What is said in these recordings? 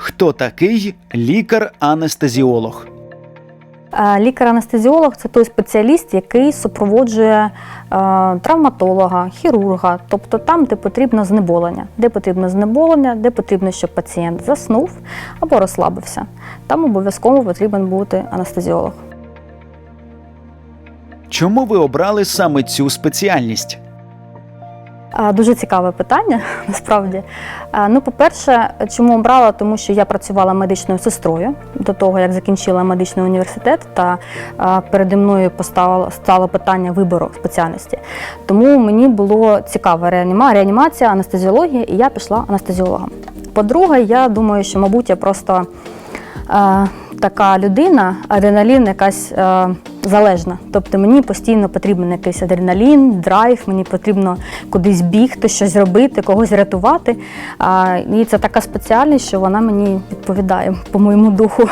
Хто такий лікар-анестезіолог? Е, Лікар-анестезіолог це той спеціаліст, який супроводжує е, травматолога, хірурга, тобто там, де потрібно знеболення, де потрібно знеболення, де потрібно, щоб пацієнт заснув або розслабився. Там обов'язково потрібен бути анестезіолог. Чому ви обрали саме цю спеціальність? Дуже цікаве питання, насправді. Ну, по-перше, чому обрала? Тому що я працювала медичною сестрою до того, як закінчила медичний університет, та переді мною поставило стало питання вибору спеціальності. Тому мені було цікаво реаніма, реанімація, анестезіологія, і я пішла анестезіологом. По-друге, я думаю, що, мабуть, я просто е, така людина, адреналін якась е, залежна. Тобто мені постійно потрібен якийсь адреналін, драйв, мені потрібно кудись бігти, щось робити, когось рятувати. А, і це така спеціальність, що вона мені відповідає по моєму духу.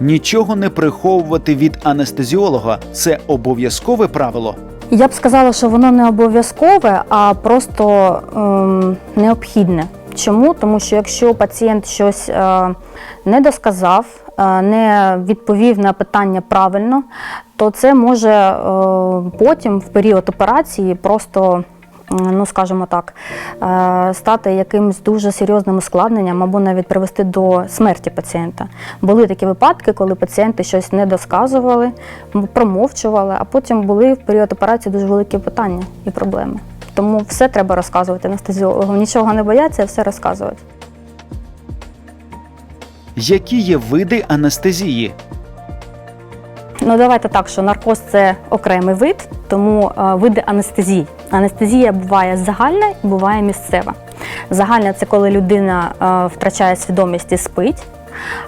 Нічого не приховувати від анестезіолога це обов'язкове правило. Я б сказала, що воно не обов'язкове, а просто ем, необхідне. Чому? Тому що якщо пацієнт щось е, не досказав, е, не відповів на питання правильно, то це може е, потім, в період операції, просто. Ну, скажімо так, стати якимось дуже серйозним ускладненням або навіть привести до смерті пацієнта. Були такі випадки, коли пацієнти щось не досказували, промовчували, а потім були в період операції дуже великі питання і проблеми. Тому все треба розказувати анестезіологу. Нічого не бояться, все розказувати. Які є види анестезії? Ну давайте так, що наркоз це окремий вид, тому е, види анестезії. Анестезія буває загальна і буває місцева. Загальна це коли людина е, втрачає свідомість і спить.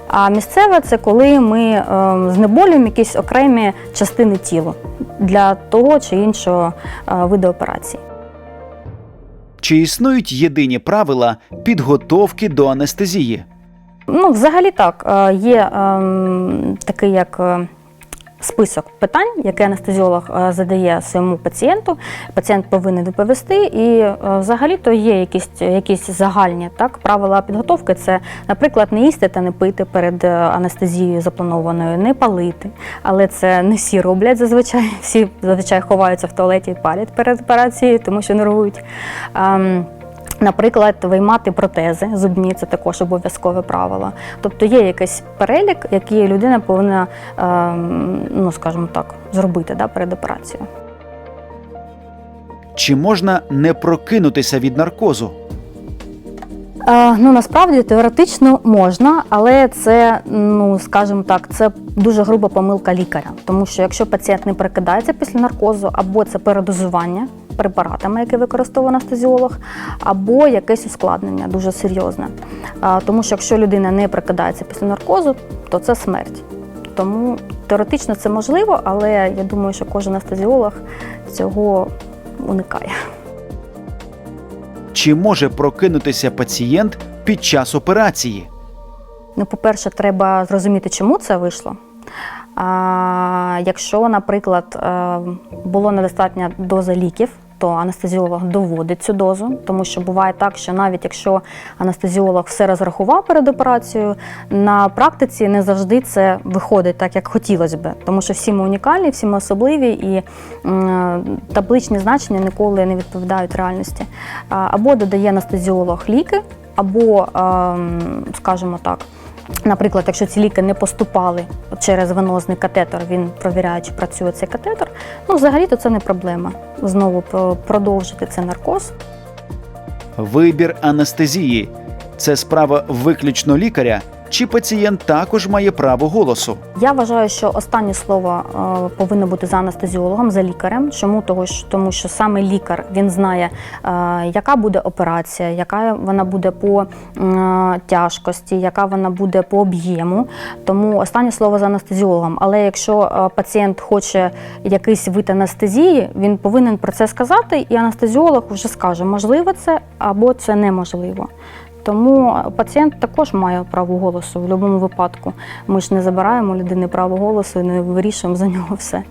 А місцева це коли ми е, знеболюємо якісь окремі частини тіла для того чи іншого е, виду операції. Чи існують єдині правила підготовки до анестезії? Ну, взагалі так, е, є ем, такий як е, список питань, які анестезіолог е, задає своєму пацієнту. Пацієнт повинен відповісти, і е, взагалі-то є якісь, якісь загальні так, правила підготовки. Це, наприклад, не їсти та не пити перед е, анестезією запланованою, не палити. Але це не всі роблять зазвичай. Всі зазвичай ховаються в туалеті і палять перед операцією, тому що нервують. Наприклад, виймати протези зубні це також обов'язкове правило. Тобто є якийсь перелік, який людина повинна, ем, ну скажімо так, зробити да, перед операцією. Чи можна не прокинутися від наркозу? Е, ну насправді теоретично можна, але це, ну скажімо так, це дуже груба помилка лікаря. Тому що якщо пацієнт не прикидається після наркозу, або це передозування препаратами, які використовує анестезіолог, або якесь ускладнення дуже серйозне. Тому що якщо людина не прикидається після наркозу, то це смерть. Тому теоретично це можливо, але я думаю, що кожен анестезіолог цього уникає. Чи може прокинутися пацієнт під час операції? Ну, по-перше, треба зрозуміти, чому це вийшло. А, якщо, наприклад, е, було недостатня доза ліків, то анестезіолог доводить цю дозу, тому що буває так, що навіть якщо анестезіолог все розрахував перед операцією, на практиці не завжди це виходить так, як хотілося б, тому що всі ми унікальні, всі ми особливі, і табличні значення ніколи не відповідають реальності. Або додає анестезіолог ліки, або, ем, скажімо так, Наприклад, якщо ці ліки не поступали через венозний катетер, він провіряє, чи працює цей катетер. Ну, взагалі-то це не проблема. Знову продовжити цей наркоз. Вибір анестезії це справа виключно лікаря, чи пацієнт також має право голосу? Я вважаю, що останнє слово е, повинно бути за анестезіологом, за лікарем. Чому того ж, тому що саме лікар він знає, е, яка буде операція, яка вона буде по е, тяжкості, яка вона буде по об'єму. Тому останнє слово за анестезіологом. Але якщо пацієнт хоче якийсь вид анестезії, він повинен про це сказати, і анестезіолог вже скаже, можливо це або це неможливо. Тому пацієнт також має право голосу в будь-якому випадку. Ми ж не забираємо людини право голосу і не вирішуємо за нього все.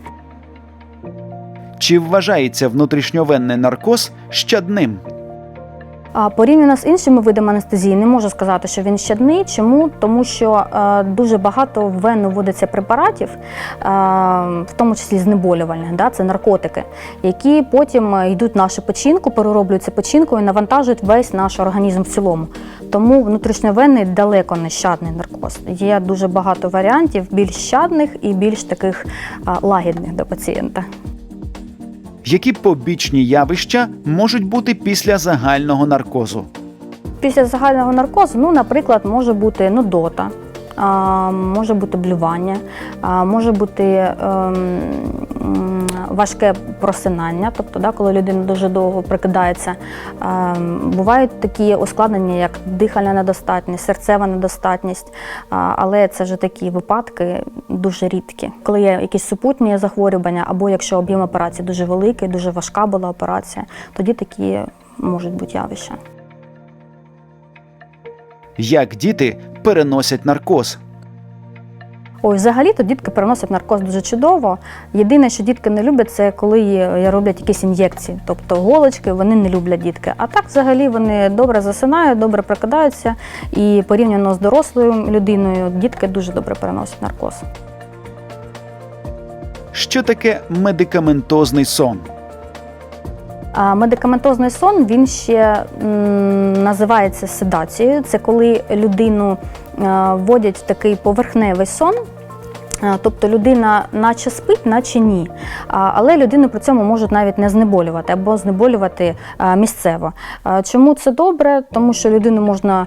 Чи вважається внутрішньовенний наркоз щадним? А порівняно з іншими видами анестезії, не можу сказати, що він щадний. Чому? Тому що е, дуже багато вену вводиться препаратів, е, в тому числі знеболювальних, да, це наркотики, які потім е, йдуть в нашу печінку, перероблюються печінкою і навантажують весь наш організм в цілому. Тому внутрішньовенний далеко не щадний наркоз. Є дуже багато варіантів, більш щадних і більш таких лагідних до пацієнта. Які побічні явища можуть бути після загального наркозу? Після загального наркозу, ну, наприклад, може бути нудота, може бути блювання, може бути ем, важке просинання, тобто, коли людина дуже довго прикидається. Ем, Бувають такі ускладнення, як дихальна недостатність, серцева недостатність, але це вже такі випадки дуже рідкі. Коли є якісь супутні захворювання, або якщо об'єм операції дуже великий, дуже важка була операція, тоді такі можуть бути явища. Як діти переносять наркоз? Ой, взагалі-то дітки переносять наркоз дуже чудово. Єдине, що дітки не люблять, це коли роблять якісь ін'єкції, тобто голочки, вони не люблять дітки. А так, взагалі, вони добре засинають, добре прокидаються, і порівняно з дорослою людиною, дітки дуже добре переносять наркоз. Що таке медикаментозний сон? Медикаментозний сон він ще називається седацією. Це коли людину е, вводять в такий поверхневий сон. Е, Тобто людина наче спить, наче ні. Але людину при цьому можуть навіть не знеболювати або знеболювати е, місцево. Чому це добре? Тому що людину можна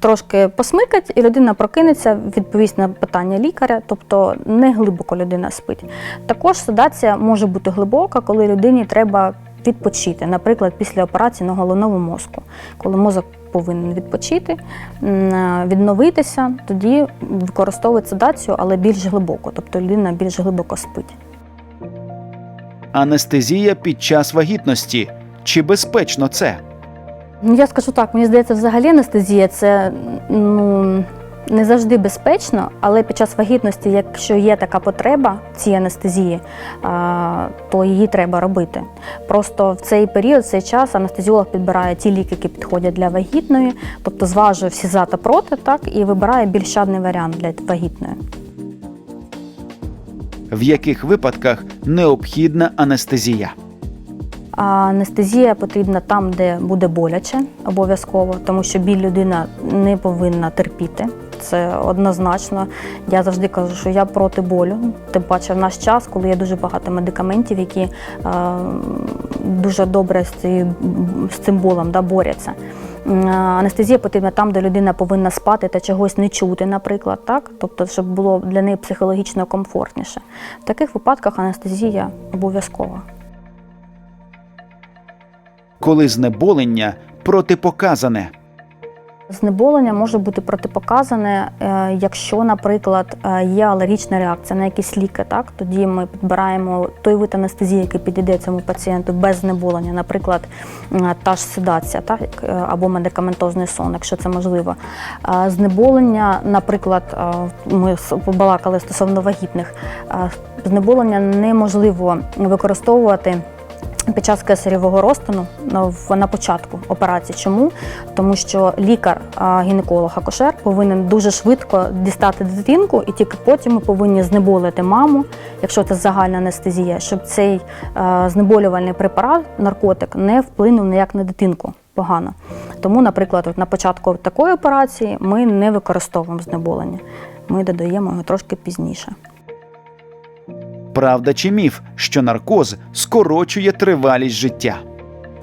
трошки посмикати, і людина прокинеться, відповість на питання лікаря, тобто не глибоко людина спить. Також седація може бути глибока, коли людині треба відпочити, наприклад, після операції на головному мозку, коли мозок повинен відпочити, е, відновитися, тоді використовують седацію, але більш глибоко, тобто людина більш глибоко спить. Анестезія під час вагітності. Чи безпечно це? Ну, я скажу так, мені здається, взагалі анестезія це ну, не завжди безпечно, але під час вагітності, якщо є така потреба цій анестезії, то її треба робити. Просто в цей період, в цей час анестезіолог підбирає ті ліки, які підходять для вагітної, тобто зважує всі за та проти, так, і вибирає більш щадний варіант для вагітної. В яких випадках необхідна анестезія? Анестезія потрібна там, де буде боляче, обов'язково, тому що біль людина не повинна терпіти. Це однозначно. Я завжди кажу, що я проти болю. Тим паче в наш час, коли є дуже багато медикаментів, які е, дуже добре з, цією, з цим болем да, борються. Анестезія потрібна там, де людина повинна спати та чогось не чути, наприклад, так? тобто, щоб було для неї психологічно комфортніше. В таких випадках анестезія обов'язкова. Коли знеболення протипоказане? Знеболення може бути протипоказане, е, якщо, наприклад, е, є алергічна реакція на якісь ліки. Так тоді ми підбираємо той вид анестезії, який підійде цьому пацієнту без знеболення, наприклад, та ж седація, так е, або медикаментозний сон, якщо це можливо. Знеболення, наприклад, ми побалакали стосовно вагітних, знеболення неможливо використовувати. Під час кесарєвого розтину на- початку операції. Чому? Тому що лікар, гінеколог акушер повинен дуже швидко дістати дитинку, і тільки потім ми повинні знеболити маму, якщо це загальна анестезія, щоб цей е, знеболювальний препарат, наркотик, не вплинув ніяк на дитинку погано. Тому, наприклад, на початку такої операції ми не використовуємо знеболення. Ми додаємо його трошки пізніше. Правда чи міф, що наркоз скорочує тривалість життя?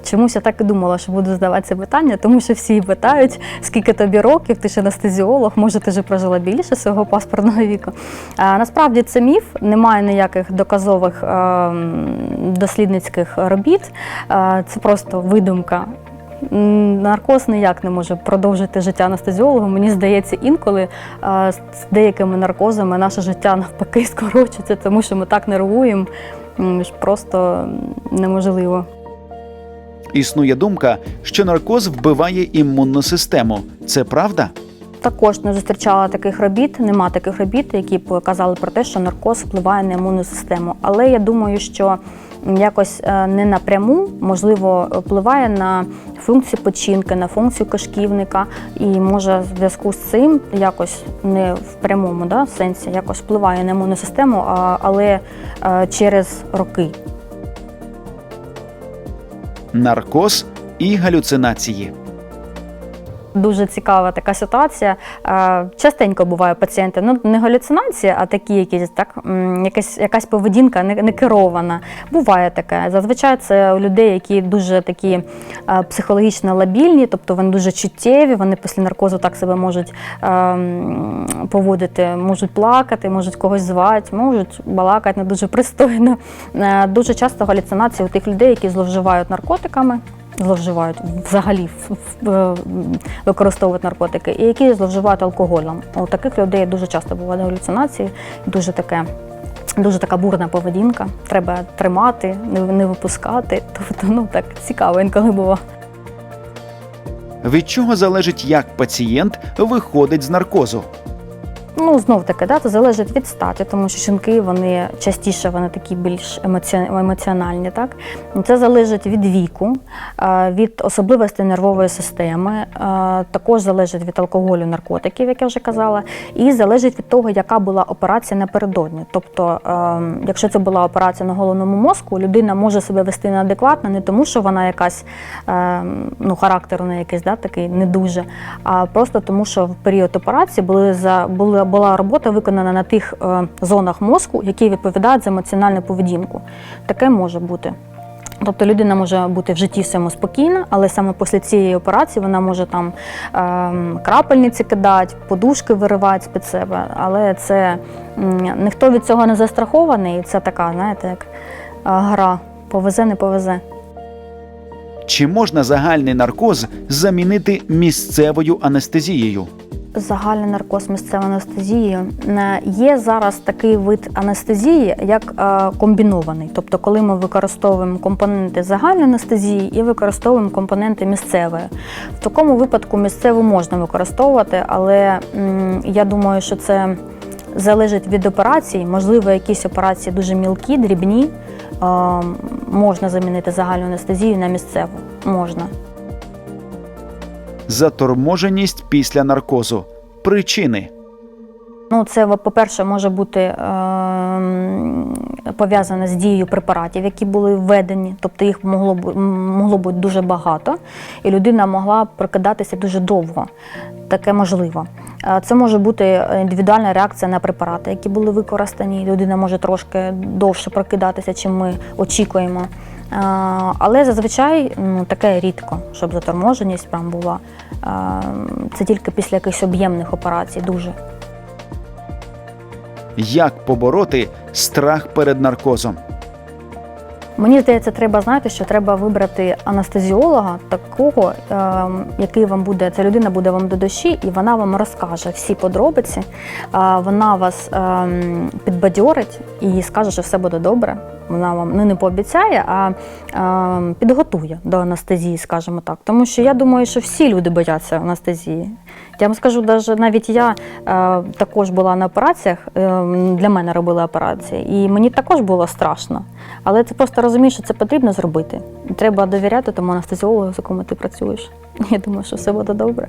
Чомусь я так і думала, що буду задавати це питання, тому що всі питають, скільки тобі років, ти ж анестезіолог, може, ти вже прожила більше свого паспортного віку. А, насправді це міф, немає ніяких доказових е, дослідницьких робіт, Е, це просто видумка. Наркоз ніяк не може продовжити життя анестезіолога. Мені здається, інколи е, з деякими наркозами наше життя навпаки скорочується, тому що ми так нервуємо, що просто неможливо. Існує думка, що наркоз вбиває імунну систему. Це правда? Також не зустрічала таких робіт, нема таких робіт, які б казали про те, що наркоз впливає на імунну систему. Але я думаю, що якось е, не напряму, можливо, впливає на функцію печінки, на функцію кишківника, і може в зв'язку з цим якось не в прямому да, сенсі, якось впливає на імунну систему, а, але е, через роки. наркоз і галюцинації. Дуже цікава така ситуація. Е, Частенько буває пацієнти, ну не галюцинації, а такі якісь так, якась, якась поведінка не, не керована. Буває таке. Зазвичай це у людей, які дуже такі е, психологічно лабільні, тобто вони дуже чуттєві, вони після наркозу так себе можуть е, поводити, можуть плакати, можуть когось звати, можуть балакати не дуже пристойно. Дуже часто галюцинації у тих людей, які зловживають наркотиками. Зловживають взагалі використовують наркотики, і які зловживають алкоголем. У таких людей дуже часто бувають галюцинації, дуже таке. Дуже така бурна поведінка. Треба тримати, не, випускати. Тобто, ну так цікаво інколи було. Від чого залежить, як пацієнт виходить з наркозу? Ну, знов таки, да, це залежить від статі, тому що жінки вони частіше вони такі більш емоціональні. Так? Це залежить від віку, е, від особливостей нервової системи, е, також залежить від алкоголю, наркотиків, як я вже казала, і залежить від того, яка була операція напередодні. Тобто, е, якщо це була операція на головному мозку, людина може себе вести неадекватно, не тому, що вона якась ну, характер у неї якийсь да, такий не дуже, а просто тому, що в період операції були за була, була робота виконана на тих е, зонах мозку, які відповідають за емоціональну поведінку. Таке може бути. Тобто людина може бути в житті всьому спокійна, але саме після цієї операції вона може там ем, крапельниці кидати, подушки виривати з-під себе. Але це ніхто від цього не застрахований. і Це така, знаєте, як е, гра. Повезе, не повезе. Чи можна загальний наркоз замінити місцевою анестезією? Загальний наркоз місцевої анестезії є зараз такий вид анестезії, як е, комбінований. Тобто, коли ми використовуємо компоненти загальної анестезії і використовуємо компоненти місцевої. В такому випадку місцеву можна використовувати, але я думаю, що це залежить від операції. Можливо, якісь операції дуже мілкі, дрібні. е, Можна замінити загальну анестезію на місцеву. Можна. Заторможеність після наркозу. Причини. Ну, це, по-перше, може бути ем, пов'язане з дією препаратів, які були введені, тобто їх могло м, могло бути дуже багато, і людина могла прокидатися дуже довго. Таке можливо. Е, Це може бути індивідуальна реакція на препарати, які були використані. Людина може трошки довше прокидатися, чим ми очікуємо. Але зазвичай ну, таке рідко, щоб заторможеність прям була. Це тільки після якихось об'ємних операцій, дуже. Як побороти страх перед наркозом? Мені здається, треба знати, що треба вибрати анестезіолога такого, ем, який вам буде, ця людина буде вам до душі, і вона вам розкаже всі подробиці. Е, Вона вас ем, підбадьорить і скаже, що все буде добре. Вона вам ну, не пообіцяє, а ем, підготує до анестезії, скажімо так. Тому що я думаю, що всі люди бояться анестезії. Я вам скажу, даже навіть я е, також була на операціях, е, для мене робили операції, і мені також було страшно. Але ти просто розумієш, що це потрібно зробити. Треба довіряти тому анестезіологу, з якому ти працюєш. Я думаю, що все буде добре.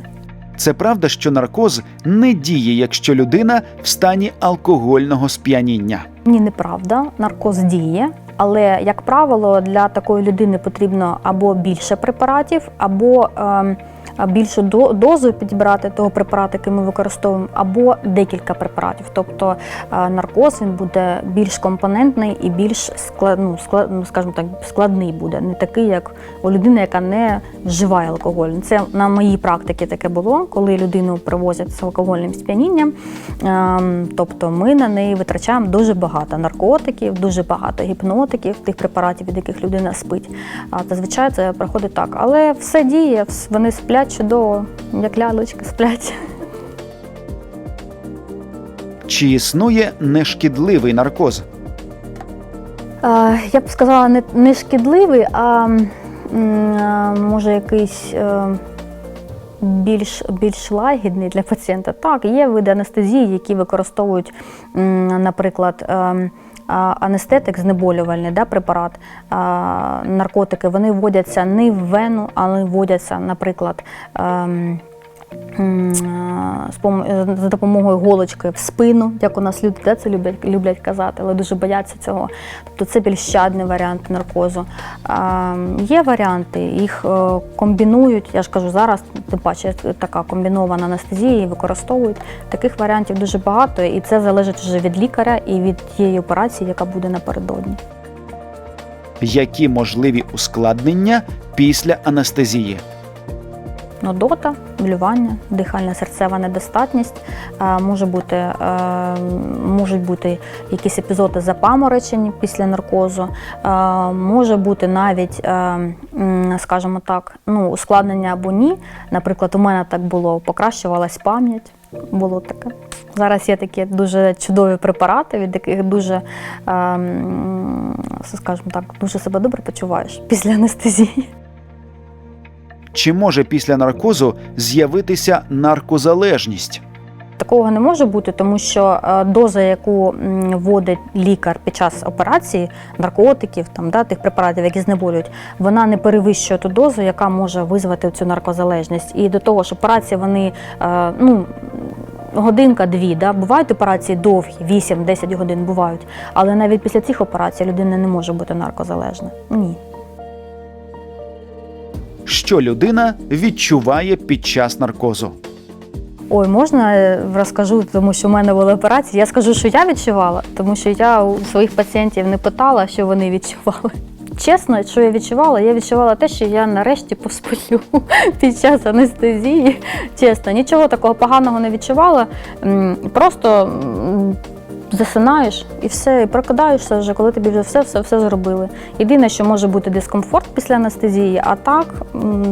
Це правда, що наркоз не діє, якщо людина в стані алкогольного сп'яніння. Ні, неправда, наркоз діє. Але, як правило, для такої людини потрібно або більше препаратів, або ем, більшу до- дозу підібрати того препарату, який ми використовуємо, або декілька препаратів. Тобто наркоз він буде більш компонентний і більш склад, ну, склад, ну, скажімо так, складний буде, не такий, як у людини, яка не вживає алкоголь. Це на моїй практиці таке було, коли людину привозять з алкогольним сп'янінням. Ем, Тобто ми на неї витрачаємо дуже багато наркотиків, дуже багато гіпнотиків, тих препаратів, від яких людина спить. Зазвичай це проходить так. Але все діє, вони сплять чудово, як лялечки сплять. Чи існує нешкідливий наркоз? Я б сказала, не, не шкідливий, а м, може якийсь е, більш, більш лагідний для пацієнта. Так, є види анестезії, які використовують, м, наприклад, е, а, анестетик, знеболювальний да, препарат, наркотики, вони вводяться не в вену, але вводяться, наприклад. Пом- за допомогою голочки в спину, як у нас люди да, це люблять, люблять казати, але дуже бояться цього. Тобто це більш щадний варіант наркозу. А, є варіанти, їх е, комбінують. Я ж кажу, зараз тим паче така комбінована анестезія, її використовують. Таких варіантів дуже багато, і це залежить вже від лікаря і від тієї операції, яка буде напередодні. Які можливі ускладнення після анестезії? Нудота, блювання, дихальна серцева недостатність, е, може бути, е, можуть бути якісь епізоди запаморочень після наркозу, е, може бути навіть, скажімо так, ну, ускладнення або ні. Наприклад, у мене так було, покращувалась пам'ять. Було таке. Зараз є такі дуже чудові препарати, від яких дуже, скажімо так, дуже себе добре почуваєш після анестезії. Чи може після наркозу з'явитися наркозалежність? Такого не може бути, тому що е, доза, яку вводить лікар під час операції, наркотиків, там, да, тих препаратів, які знеболюють, вона не перевищує ту дозу, яка може визвати цю наркозалежність. І до того ж, операції вони е, ну, годинка-дві. Да? Бувають операції довгі, 8-10 годин бувають. Але навіть після цих операцій людина не може бути наркозалежна. Ні. Що людина відчуває під час наркозу? Ой, можна е, розкажу, тому що в мене були операції. Я скажу, що я відчувала, тому що я у своїх пацієнтів не питала, що вони відчували. Чесно, що я відчувала, я відчувала те, що я нарешті посплю під час анестезії. Чесно, нічого такого поганого не відчувала. Просто засинаєш і все, і прокидаєшся вже, коли тобі вже все, все, все зробили. Єдине, що може бути дискомфорт після анестезії, а так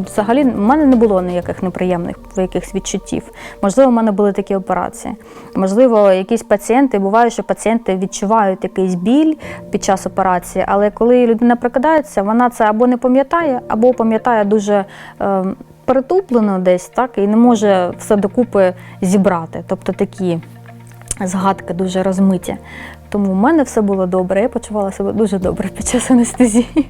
взагалі в мене не було ніяких неприємних якихось відчуттів. Можливо, в мене були такі операції. Можливо, якісь пацієнти, буває, що пацієнти відчувають якийсь біль під час операції, але коли людина прокидається, вона це або не пам'ятає, або пам'ятає дуже. Е, Перетуплено десь, так, і не може все докупи зібрати. Тобто такі згадки дуже розмиті. Тому в мене все було добре, я почувала себе дуже добре під час анестезії.